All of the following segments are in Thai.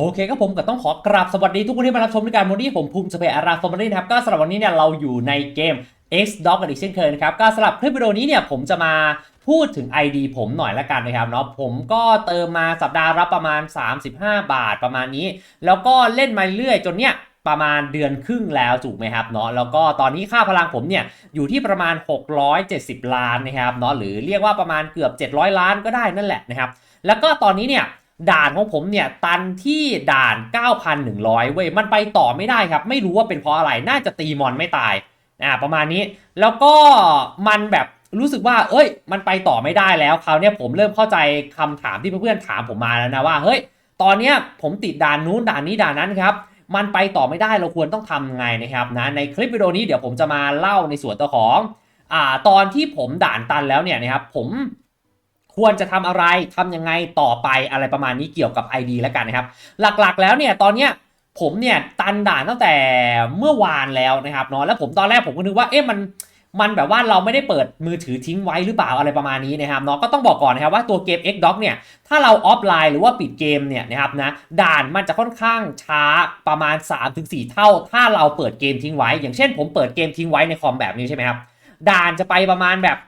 โอเคครับผมก็ต้องขอกราบสวัสดีทุกคนที่มารับชมด้วยกันวันนี้ผมภูมิสเปรอาราฟอร์มารีนะครับก็สำหรับวันนี้เนี่ยเราอยู่ในเกม X Dog กันอีกเช่นเคยนะครับก็สำหรับคลิปวิดีโอนี้เนี่ยผมจะมาพูดถึง ID ผมหน่อยละกันนะครับเนาะผมก็เติมมาสัปดาห์ละประมาณ 35 บาทประมาณนี้ แล้วก็เล่นมาเรื่อยจนเนี่ยประมาณเดือนครึ่งแล้วถูกไหมครับเนาะแล้วก็ตอนนี้ค่าพลังผมเนี่ยอยู่ที่ประมาณ 670 ล้านนะครับเนาะหรือเรียกว่าประมาณเกือบ 700 ล้านก็ได้นั่นแหละนะครับแล้วก็ตอนนี้เนี่ย ด่านของผมเนี่ยตันที่ด่าน 9,100 เว้ย มันไปต่อไม่ได้ครับ ไม่รู้ว่าเป็นเพราะอะไร น่าจะตีมอนไม่ตาย อ่า ประมาณนี้ แล้วก็มันแบบรู้สึกว่า เอ้ย มันไปต่อไม่ได้แล้ว คราวเนี้ยผมเริ่มเข้าใจคำถามที่เพื่อนๆถามผมมาแล้วนะว่า เฮ้ย ตอนเนี้ยผมติดด่านนู้นด่านนี้ด่านนั้นครับ มันไปต่อไม่ได้เราควรต้องทำไงนะครับนะ ในคลิปวิดีโอนี้เดี๋ยวผมจะมาเล่าในส่วนตัวของ อ่า ตอนที่ผมด่านตันแล้วเนี่ยนะครับ ผม ควรจะทำอะไรทำยังไงต่อไปอะไรประมาณนี้เกี่ยวกับ ID แล้วกันนะครับ หลักๆแล้วเนี่ยตอนเนี้ยผมเนี่ยตันด่านตั้งแต่เมื่อวานแล้วนะครับเนาะแล้วผมตอนแรกผมก็นึกว่าเอ๊ะมันมันแบบว่าเราไม่ได้เปิดมือถือทิ้งไว้หรือเปล่าอะไรประมาณนี้นะครับเนาะก็ต้องบอกก่อนนะครับว่าตัวเกม X Doc เนี่ยถ้าเราออฟไลน์หรือว่าปิดเกมเนี่ยนะครับนะด่านมันจะค่อนข้างช้าประมาณ 3-4 เท่า ถ้าเราเปิดเกมทิ้งไว้ อย่างเช่น ผมเปิดเกมทิ้งไว้ในคอมแบบนี้ใช่ไหมครับด่านจะไปประมาณแบบ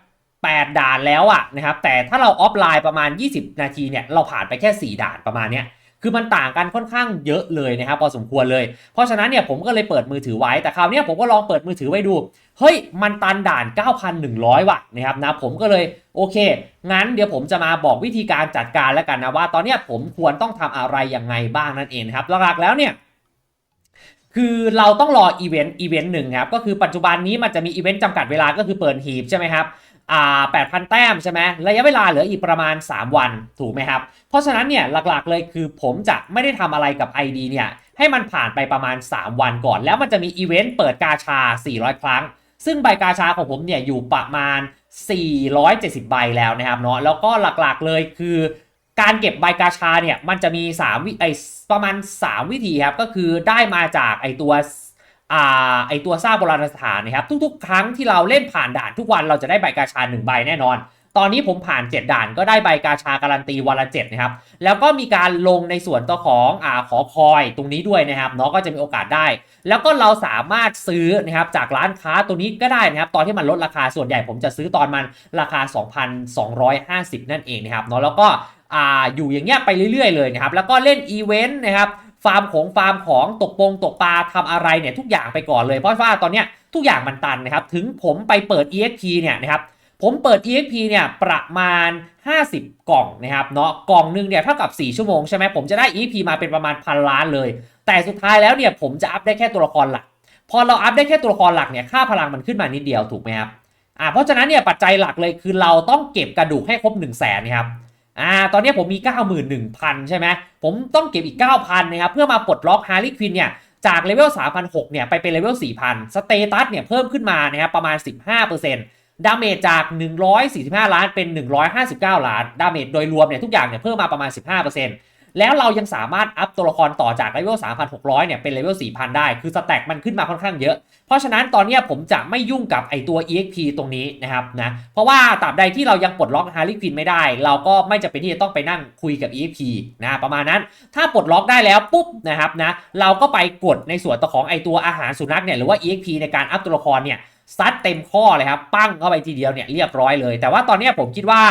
8 ด่านแล้วอะนะครับแต่ถ้าเราออฟไลน์ประมาณ 20 นาทีเนี่ยเราผ่านไปแค่ 4 ด่านประมาณเนี้ยคือมันต่างกันค่อนข้างเยอะเลยนะครับพอสมควรเลย เพราะฉะนั้นเนี่ยผมก็เลยเปิดมือถือไว้แต่คราวนี้ผมก็ลองเปิดมือถือไว้ดู เฮ้ยมันตันด่าน 9,100 ว่ะนะครับนะผมก็เลยโอเค งั้นเดี๋ยวผมจะมาบอกวิธีการจัดการแล้วกันนะว่า ตอนเนี้ยผมควรต้องทำอะไรยังไงบ้างนั่นเองครับหลักๆแล้วเนี่ยคือเราต้องรออีเวนต์อีเวนต์หนึ่งครับก็คือปัจจุบันนี้มันจะมีอีเวนต์จำกัดเวลาก็คือเปิดหีบใช่ไหมครับ อ่า8,000แต้มใช่ไหมระยะเวลาเหลืออีกประมาณ 3 วันถูกไหมครับ เพราะฉะนั้นเนี่ยหลักๆเลยคือผมจะไม่ได้ทำอะไรกับ ID เนี่ยให้มันผ่านไปประมาณ 3 วันก่อน แล้วมันจะมีอีเวนต์เปิดกาชา 400 ครั้ง ซึ่งใบกาชาของผมเนี่ยอยู่ประมาณ 470 ใบแล้วนะครับเนาะแล้วก็หลักๆเลยคือการเก็บใบกาชาเนี่ยมันจะมี3วิไอประมาณ 3 วิธีครับก็คือได้มาจากไอตัว อ่าไอตัวสร้างโบราณสถานนะครับทุกๆ ครั้งที่เราเล่นผ่านด่านทุกวันเราจะได้ใบกาชา1ใบแน่นอน ตอนนี้ผมผ่าน 7 ด่านก็ได้ใบกาชาการันตีวันละ7นะครับแล้วก็มีการลงในส่วนตัวของอ่าขอคอยตรงนี้ด้วยนะครับเนาะก็จะมีโอกาสได้ แล้วก็เราสามารถซื้อนะครับจากร้านค้าตัวนี้ก็ได้นะครับตอนที่มันลดราคาส่วนใหญ่ผมจะซื้อตอนมันราคา 2,250 นั่นเองนะครับเนาะแล้วก็อ่าอยู่อย่างเงี้ยไปเรื่อยๆเลยนะครับแล้วก็เล่นอีเวนต์นะครับ ฟาร์มของฟาร์มของตกปงตกปลาทำอะไรเนี่ยทุกอย่างไปก่อนเลยเพราะว่าตอนเนี้ยทุกอย่างมันตันนะครับถึงผมไปเปิด EXP เนี่ยนะครับผมเปิด EXP เนี่ยประมาณ 50 กล่องนะครับเนาะกล่องหนึงเนี่ยเท่ากับ 4 ชั่วโมงใช่ไหมผมจะได้ EXP มาเป็นประมาณพันล้านเลย แต่สุดท้ายแล้วเนี่ยผมจะอัพได้แค่ตัวละครหลัก พอเราอัพได้แค่ตัวละครหลักเนี่ยค่าพลังมันขึ้นมานิดเดียวถูกไหมครับอ่าเพราะฉะนั้นเนี่ยปัจจัยหลักเลยคือเราต้องเก็บกระดูกให้ครบ 1 0 0 0 0แสนนะครับ อ่า ตอนนี้ผมมี 91,000 ใช่ไหม ผมต้องเก็บอีก 9,000 นะครับ เพื่อมาปลดล็อกฮาร์ลีควินเนี่ย จากเลเวล3,006เนี่ย ไปเป็นเลเวล4,000 สเตตัสเนี่ย เพิ่มขึ้นมานะครับ ประมาณ 15%ดาเมจจาก 145 ล้านเป็น 159 ล้าน ดาเมจโดยรวมเนี่ย ทุกอย่างเนี่ย เพิ่มมาประมาณ 15% แล้วเรายังสามารถอัพตัวละครต่อจากเลเวล3,600 เนี่ยเป็นเลเวล4,000 ได้ คือสแต็กมันขึ้นมาค่อนข้างเยอะ เพราะฉะนั้นตอนนี้ผมจะไม่ยุ่งกับไอตัว EXP ตรงนี้นะครับนะ เพราะว่าตราบใดที่เรายังปลดล็อก Harley Quinn ไม่ได้ เราก็ไม่จำเป็นที่จะต้องไปนั่งคุยกับ EXP นะประมาณนั้น ถ้าปลดล็อกได้แล้วปุ๊บนะครับนะ เราก็ไปกดในส่วนตัวของไอตัวอาหารสุนัขเนี่ยหรือว่า EXP ในการอัพตัวละครเนี่ยซัดเต็มข้อเลยครับ ปั้งเข้าไปทีเดียวเนี่ยเรียบร้อยเลย แต่ว่าตอนนี้ผมคิดว่า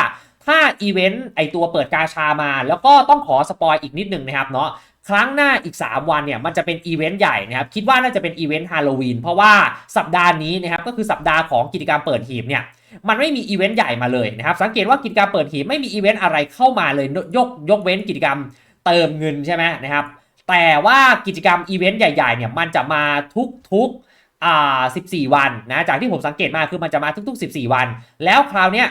ถ้าอีเวนต์ไอตัวเปิดกาชามา แล้วก็ต้องขอสปอยอีกนิดนึงนะครับเนาะครั้งหน้าอีก 3 วันเนี่ยมันจะเป็นอีเวนต์ใหญ่นะครับ คิดว่าน่าจะเป็นอีเวนต์ฮาโลวีนเพราะว่าสัปดาห์นี้นะครับก็คือสัปดาห์ของกิจกรรมเปิดหีบเนี่ยมันไม่มีอีเวนต์ใหญ่มาเลยนะครับ สังเกตว่ากิจกรรมเปิดหีบไม่มีอีเวนต์อะไรเข้ามาเลยยกยกเว้นกิจกรรมเติมเงินใช่ไหมนะครับ แต่ว่ากิจกรรมอีเวนต์ใหญ่ๆเนี่ยมันจะมาทุกๆอ่า14 วันนะจากที่ผมสังเกตมาคือมันจะมาทุกๆ 14 วัน แล้วคราวเนี้ย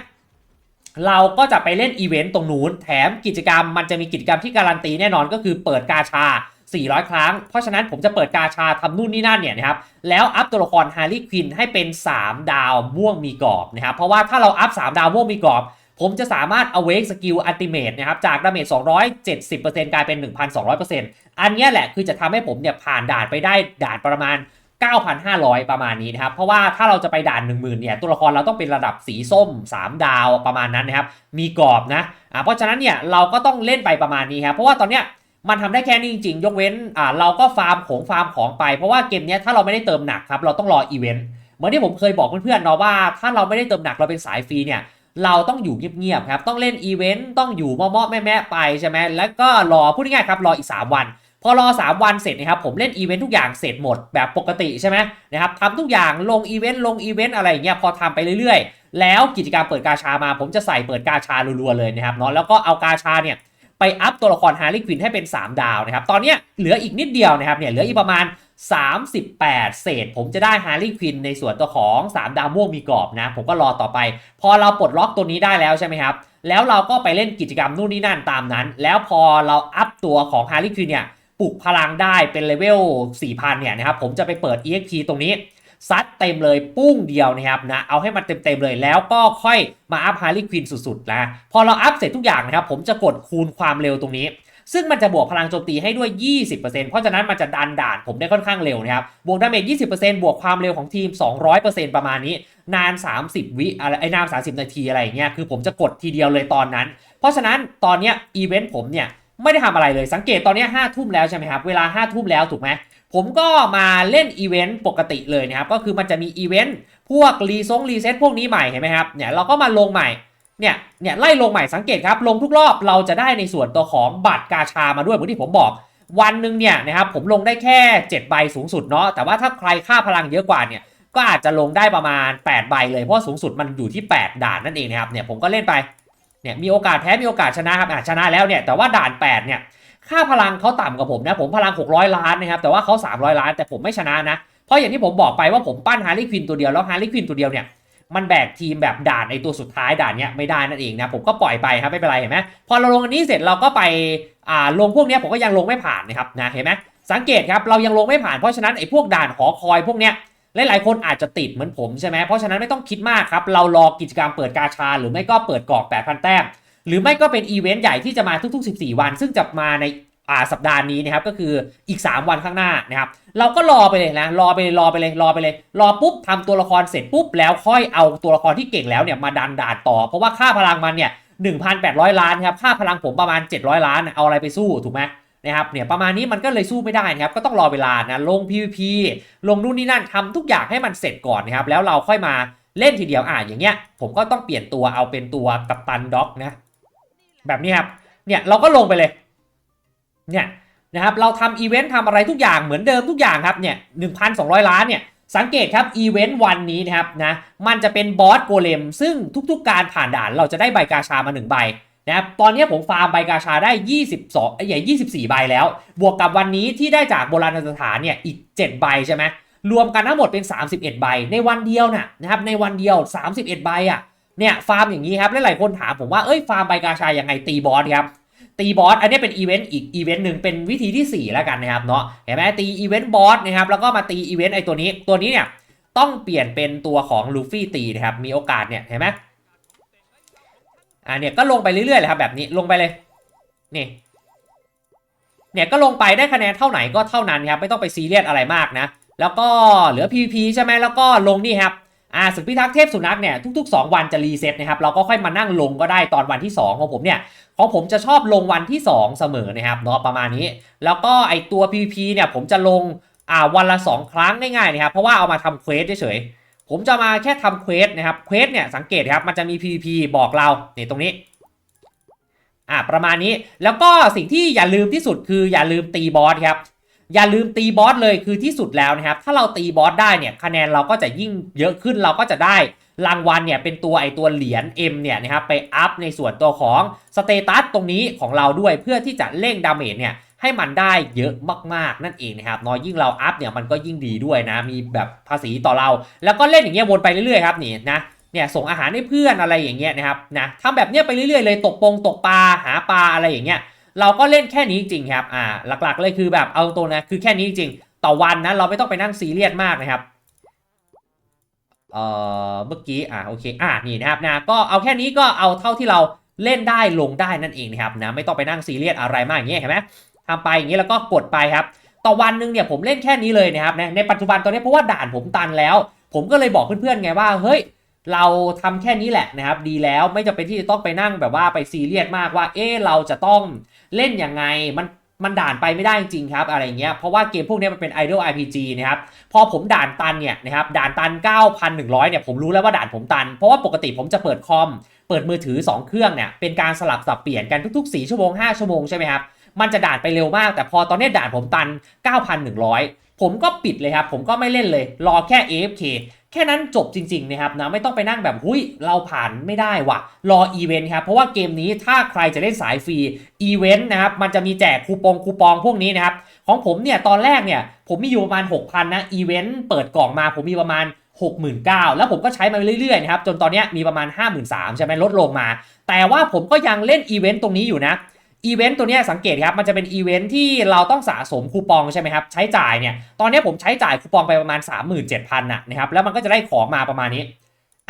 เราก็จะไปเล่นอีเวนต์ตรงนู้น แถมกิจกรรมมันจะมีกิจกรรมที่การันตีแน่นอนก็คือเปิดกาชา 400 ครั้ง เพราะฉะนั้นผมจะเปิดกาชาทำนู่นนี่นั่นเนี่ยนะครับ แล้วอัพตัวละครฮาร์ลีควินให้เป็น 3 ดาวม่วงมีกรอบนะครับ เพราะว่าถ้าเราอัพ 3 ดาวม่วงมีกรอบ ผมจะสามารถ awake skill ultimate นะครับ จากดาเมจ270%กลายเป็น 1,200%อันเนี้แหละคือจะทำให้ผมเนี่ยผ่านด่านไปได้ด่านประมาณ 9,500 ประมาณนี้นะครับ เพราะว่าถ้าเราจะไปด่าน 10,000เนี่ยตัวละครเราต้องเป็นระดับสีส้ม 3 ดาวประมาณนั้นนะครับ มีกรอบนะอ่าเพราะฉะนั้นเนี่ยเราก็ต้องเล่นไปประมาณนี้ครับเพราะว่าตอนเนี้ยมันทำได้แค่นี้จริงๆ ยกเว้นอ่าเราก็ฟาร์มของฟาร์มของไป เพราะว่าเกมเนี้ยถ้าเราไม่ได้เติมหนักครับเราต้องรออีเวนต์เหมือนที่ผมเคยบอกเพื่อนๆเนาะว่าถ้าเราไม่ได้เติมหนักเราเป็นสายฟรีเนี่ยเราต้องอยู่เงียบๆครับต้องเล่นอีเวนต์ต้องอยู่เมาะๆแม่ๆไปใช่ไหมแล้วก็รอพูดง่ายๆครับรออีก 3 วัน พอรอ 3 วันเสร็จนะครับผมเล่นอีเวนต์ทุกอย่างเสร็จหมดแบบปกติใช่ไหมนะครับทำทุกอย่างลงอีเวนต์ลงอีเวนต์อะไรอย่างเงี้ยพอทำไปเรื่อยๆ แล้วกิจกรรมเปิดกาชามา ผมจะใส่เปิดกาชารัวๆเลยนะครับเนาะแล้วก็เอากาชาเนี่ยไปอัพตัวละครฮาร์ลีควินให้เป็น 3 ดาวนะครับตอนเนี้ยเหลืออีกนิดเดียวนะครับเนี่ยเหลืออีกประมาณ 38 เศษ ผมจะได้ฮาร์ลีควินในส่วนตัวของ 3 ดาวม่วงมีกรอบนะ ผมก็รอต่อไป พอเราปลดล็อกตัวนี้ได้แล้วใช่ไหมครับแล้วเราก็ไปเล่นกิจกรรมนู่นนี่นั่นตามนั้น แล้วพอเราอัพตัวของฮาร์ลีควินเนี่ย ปลุกพลังได้เป็นเลเวล 4,000 เนี่ยนะครับผมจะไปเปิด EXP ตรงนี้ซัดเต็มเลยปุ้งเดียวนะครับนะเอาให้มันเต็มๆเลยแล้วก็ค่อยมาอัพฮาร์ลีควินสุดๆนะพอเราอัพเสร็จทุกอย่างนะครับ ผมจะกดคูณความเร็วตรงนี้ ซึ่งมันจะบวกพลังโจมตีให้ด้วย 20%เพราะฉะนั้นมันจะดันด่านผมได้ค่อนข้างเร็วนะครับ บวกดาเมจ 20%บวกความเร็วของทีม 200%ประมาณนี้ นาน 30 วิอะไรไอ้นาน 30 นาทีอะไรอย่างเงี้ยคือผมจะกดทีเดียวเลยตอนนั้น เพราะฉะนั้นตอนเนี้ยอีเวนต์ผมเนี่ย ไม่ได้ทำอะไรเลยสังเกตตอนนี้ย5ทุ่มแล้วใช่ไหมครับเวลา5ทุ่มแล้วถูกไหมผมก็มาเล่นอีเวนต์ปกติเลยนะครับก็คือมันจะมีอีเวนต์พวกรีซงรีเซ็ตพวกนี้ใหม่เห็นไหมครับเนี่ยเราก็มาลงใหม่เนี่ยเนี่ยไล่ลงใหม่สังเกตครับลงทุกรอบเราจะได้ในส่วนตัวของบัตรกาชามาด้วยเหมือนที่ผมบอก วันหนึ่งเนี่ยนะครับผมลงได้แค่7ใบสูงสุดเนาะแต่ว่าถ้าใครค่าพลังเยอะกว่าเนี่ยก็อาจจะลงได้ประมาณ8ใบเลยเพราะสูงสุดมันอยู่ที่ 8 ด่านนั่นเองนะครับเนี่ยผมก็เล่นไป เนี่ยมีโอกาสแพ้มีโอกาสชนะครับอะชนะแล้วเนี่ยแต่ว่าด่าน 8 เนี่ยค่าพลังเขาต่ำกว่าผมนะผมพลัง 600 ล้านนะครับแต่ว่าเขา300 ล้านแต่ผมไม่ชนะนะ เพราะอย่างที่ผมบอกไปว่าผมปั้นฮาร์ลีควินตัวเดียวแล้วฮาร์ลีควินตัวเดียวเนี่ยมันแบกทีมแบบด่านไอตัวสุดท้ายด่านเนี้ยไม่ได้นั่นเองนะผมก็ปล่อยไปครับไม่เป็นไรเห็นไหมพอเราลงอันนี้เสร็จเราก็ไปอ่าลงพวกเนี้ยผมก็ยังลงไม่ผ่านนะครับนะเห็นไหมสังเกตครับเรายังลงไม่ผ่านเพราะฉะนั้นไอ้พวกด่านหอคอยพวกเนี้ย หลายๆคนอาจจะติดเหมือนผมใช่ไหมเพราะฉะนั้นไม่ต้องคิดมากครับ เรารอกิจกรรมเปิดกาชา หรือไม่ก็เปิดกรอก 8,000 แต้ม หรือไม่ก็เป็นอีเวนต์ใหญ่ที่จะมาทุก ๆ 14 วัน ซึ่งจะมาในอ่าสัปดาห์นี้นะครับก็คืออีก 3 วันข้างหน้านะครับเราก็รอไปเลยนะรอไปเลยรอไปเลยรอไปเลย รอปุ๊บทำตัวละครเสร็จปุ๊บแล้วค่อยเอาตัวละครที่เก่งแล้วเนี่ยมาดันด่านต่อ เพราะว่าค่าพลังมันเนี่ย1,800 ล้านครับค่าพลังผมประมาณ 700 ล้านเอาอะไรไปสู้ถูกไหม นะครับเนี่ยประมาณนี้มันก็เลยสู้ไม่ได้นะครับก็ต้องรอเวลานะลง PVP ลงนู่นนี่นั่นทำทุกอย่างให้มันเสร็จก่อนนะครับแล้วเราค่อยมาเล่นทีเดียวอะอย่างเงี้ย ผมก็ต้องเปลี่ยนตัวเอาเป็นตัวกัปตันด็อกนะแบบนี้ครับเนี่ยเราก็ลงไปเลยเนี่ยนะครับเราทำอีเวนต์ทำอะไรทุกอย่างเหมือนเดิมทุกอย่างครับเนี่ย1,200 ล้านเนี่ยสังเกตครับอีเวนต์วันนี้นะครับนะมันจะเป็นบอสโกเลมซึ่งทุกๆการผ่านด่านเราจะได้ใบกาชามา1ใบ นะครับตอนนี้ผมฟาร์มใบกาชาได้ 22ไอ้ใหญ่24 ใบแล้ว บวกกับวันนี้ที่ได้จากโบราณสถานเนี่ยอีก 7 ใบใช่ไหมรวมกันทั้งหมดเป็น 31 ใบ ในวันเดียวนะนะครับในวันเดียว 31 ใบอะเนี่ยฟาร์มอย่างนี้ครับหลายๆคนถามผมว่าเอ้ยฟาร์มใบกาชายังไงตีบอสครับตีบอสอันนี้เป็นอีเวนต์อีกอีเวนต์หนึ่งเป็นวิธีที่ 4 แล้วกันนะครับเนาะเห็นไหมตีอีเวนต์บอสนะครับแล้วก็มาตีอีเวนต์ไอตัวนี้ตัวนี้เนี่ยต้องเปลี่ยนเป็นตัวของลูฟี่ตีนะครับมีโอกาสเนี่ยเห็นไหม อ่าเนี่ยก็ลงไปเรื่อยๆเลยครับแบบนี้ลงไปเลยนี่เนี่ยก็ลงไปได้คะแนนเท่าไหนก็เท่านั้นครับไม่ต้องไปซีเรียสอะไรมากนะ แล้วก็เหลือ PVP ใช่ไหมแล้วก็ลงนี่ครับอ่าศึกพิทักษ์เทพสุนัขเนี่ยทุกๆ 2 วันจะรีเซ็ตนะครับเราก็ค่อยมานั่งลงก็ได้ตอนวันที่ 2 ของผมเนี่ยของผมจะชอบลงวันที่ 2 เสมอนะครับเนาะประมาณนี้ แล้วก็ไอตัว PVP เนี่ยผมจะลงอ่าวันละ 2 ครั้งง่ายๆนะครับเพราะว่าเอามาทำเควสเฉยๆ ผมจะมาแค่ทำเควสนะครับเควสเนี่ยสังเกตครับมันจะมี PVP บอกเราเนี่ตรงนี้อ่าประมาณนี้แล้วก็สิ่งที่อย่าลืมที่สุดคืออย่าลืมตีบอสครับอย่าลืมตีบอสเลยคือที่สุดแล้วนะครับ ถ้าเราตีบอสได้เนี่ยคะแนนเราก็จะยิ่งเยอะขึ้นเราก็จะได้รางวัลเนี่ยเป็นตัวไอตัวเหรียญ M เนี่ยนะครับไปอัพในส่วนตัวของสเตตัสตรงนี้ของเราด้วยเพื่อที่จะเร่งดาเมจเนี่ย ให้มันได้เยอะมากๆนั่นเองนะครับน้อยยิ่งเราอัพเนี่ยมันก็ยิ่งดีด้วยนะ มีแบบภาษีต่อเรา แล้วก็เล่นอย่างเงี้ยวนไปเรื่อยๆครับนี่นะเนี่ยส่งอาหารให้เพื่อนอะไรอย่างเงี้ยนะครับนะทำแบบเนี้ยไปเรื่อยๆเลยตกปงตกปลาหาปลาอะไรอย่างเงี้ยเราก็เล่นแค่นี้จริงครับอ่าหลักๆเลยคือแบบเอาตัวนะคือแค่นี้จริงต่อวันนะเราไม่ต้องไปนั่งซีเรียสมากนะครับเอ่อเมื่อกี้อ่าโอเคอ่านี่นะครับนะก็เอาแค่นี้ก็เอาเท่าที่เราเล่นได้ลงได้นั่นเองนะครับนะไม่ต้องไปนั่งซีเรียสอะไรมากอย่างเงี้ยเห็นไหม ทำไปอย่างเงี้แล้วก็กดไปครับ ต่อวันหนึงเนี่ยผมเล่นแค่นี้เลยนะครับในปัจจุบันตอนนี้เพราะว่าด่านผมตันแล้ว ผมก็เลยบอกเพื่อนๆไงว่าเฮ้ยเราทำแค่นี้แหละนะครับ ดีแล้วไม่จำเป็นที่จะต้องไปนั่งแบบว่าไปซีเรียสมากว่า เออเราจะต้องเล่นยังไงมันมันด่านไปไม่ได้จริงครับอะไรเงี้ยเพราะว่าเกมพวกนี้มันเป็น Idol RPG นะครับพอผมด่านตันเนี่ยนะครับด่านตัน 9,100เนี่ยผมรู้แล้วว่าด่านผมตัน เพราะว่าปกติผมจะเปิดคอม เปิดมือถือ 2 เครื่องเนี่ยเป็นการสลับสับเปลี่ยนกันทุก ๆ 4 ชั่วโมง 5 ชั่วโมงใช่ไหมครับ มันจะด่านไปเร็วมาก แต่พอตอนนี้ด่านผมตัน 9,100 ผมก็ปิดเลยครับ ผมก็ไม่เล่นเลย รอแค่ AFK แค่นั้นจบจริงๆนะครับนะไม่ต้องไปนั่งแบบหุยเราผ่านไม่ได้วะรออีเวนต์ครับเพราะว่าเกมนี้ถ้าใครจะเล่นสายฟรีอีเวนต์นะครับมันจะมีแจกคูปองคูปองพวกนี้นะครับของผมเนี่ยตอนแรกเนี่ยผมมีอยู่ประมาณ 6,000นะอีเวนต์เปิดกล่องมาผมมีประมาณ 69,000 แล้วผมก็ใช้มาเรื่อยๆนะครับจนตอนนี้มีประมาณ 53,000ใช่ไหมลดลงมา แต่ว่าผมก็ยังเล่นอีเวนต์ตรงนี้อยู่นะ อีเวนต์ตัวนี้สังเกตครับมันจะเป็นอีเวนต์ที่เราต้องสะสมคูปองใช่ไหมครับใช้จ่ายเนี่ยตอนนี้ผมใช้จ่ายคูปองไปประมาณ 37,000นะนะครับแล้วมันก็จะได้ของมาประมาณนี้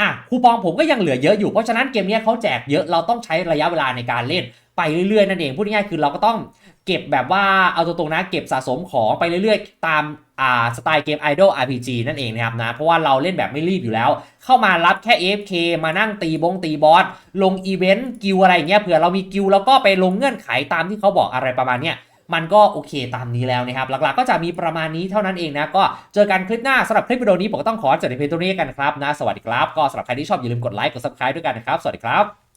อะคูปองผมก็ยังเหลือเยอะอยู่เพราะฉะนั้นเกมนี้เขาแจกเยอะเราต้องใช้ระยะเวลาในการเล่นไปเรื่อยๆนั่นเองพูดง่ายๆคือเราก็ต้องเก็บแบบว่าเอาตรงๆนะเก็บสะสมของไปเรื่อยๆ ตาม อ่าสไตล์เกม Idol RPG นั่นเองนะครับนะ เพราะว่าเราเล่นแบบไม่รีบอยู่แล้ว เข้ามารับแค่ AFK มานั่งตีบงตีบอส ลงอีเวนต์กิวอะไรอย่างเงี้ยเผื่อเรามีกิวแล้วก็ไปลงเงื่อนไขตามที่เขาบอกอะไรประมาณเนี้ยมันก็โอเคตามนี้แล้วนะครับ หลักๆ ก็จะมีประมาณนี้เท่านั้นเองนะ ก็เจอกันคลิปหน้าสำหรับคลิปวิดีโอนี้ผมก็ต้องขอจบในเพียงเท่านี้กันครับนะ สวัสดีครับ ก็สำหรับใครที่ชอบอย่าลืมกดไลค์ กด subscribe ด้วยกันนะครับ สวัสดีครับ